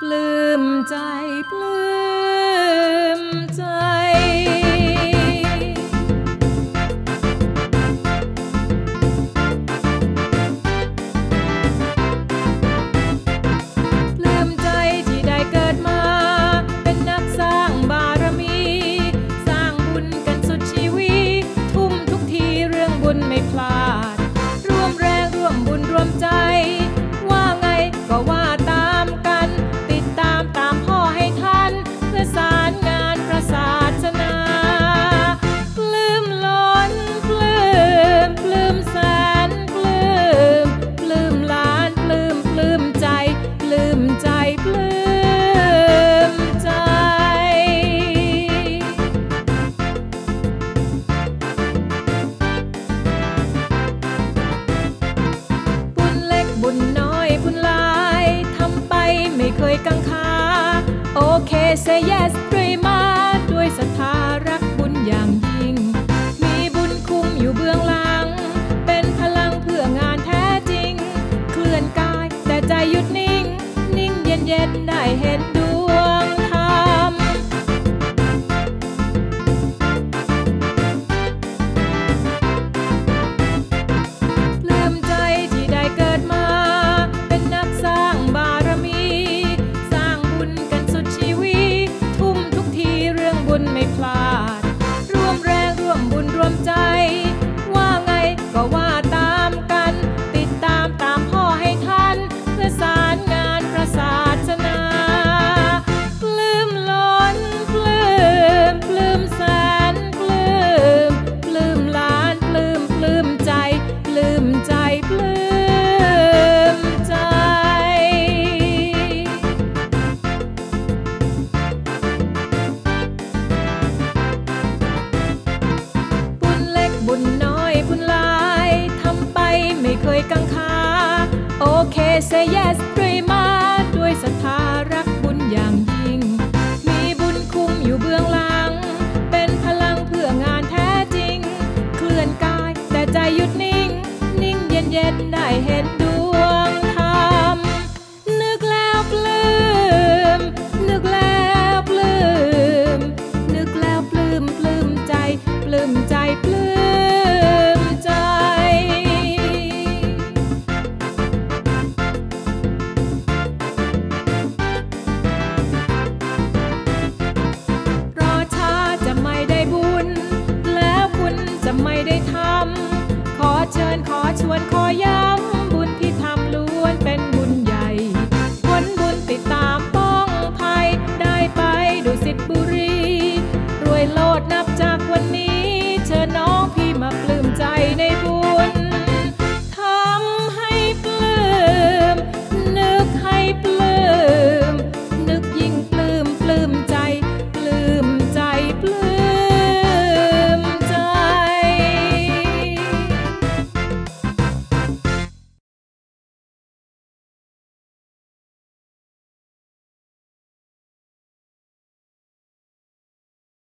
ปลื้มใจปลื้มใจปลื้มใจที่ได้เกิดมา ยกังขาโอเคเซเยสด้วยมาด้วยศรัทธารักบุญอย่างยิ่ง มีบุญคุ้มอยู่เบื้องหลัง เป็นพลังเพื่องานแท้จริง เคลื่อนกายแต่ใจหยุดนิ่ง นิ่งเย็นเย็นได้เห็นด ยกังขาโอเค say yes ด้วยมาด้วยศรัทธารักบุญอย่างยิ่ง มีบุญคุ้มอยู่เบื้องหลัง เป็นพลังเพื่องานแท้จริง เคลื่อนกายแต่ใจหยุดนิ่ง นิ่งเย็นเย็นได้เห็น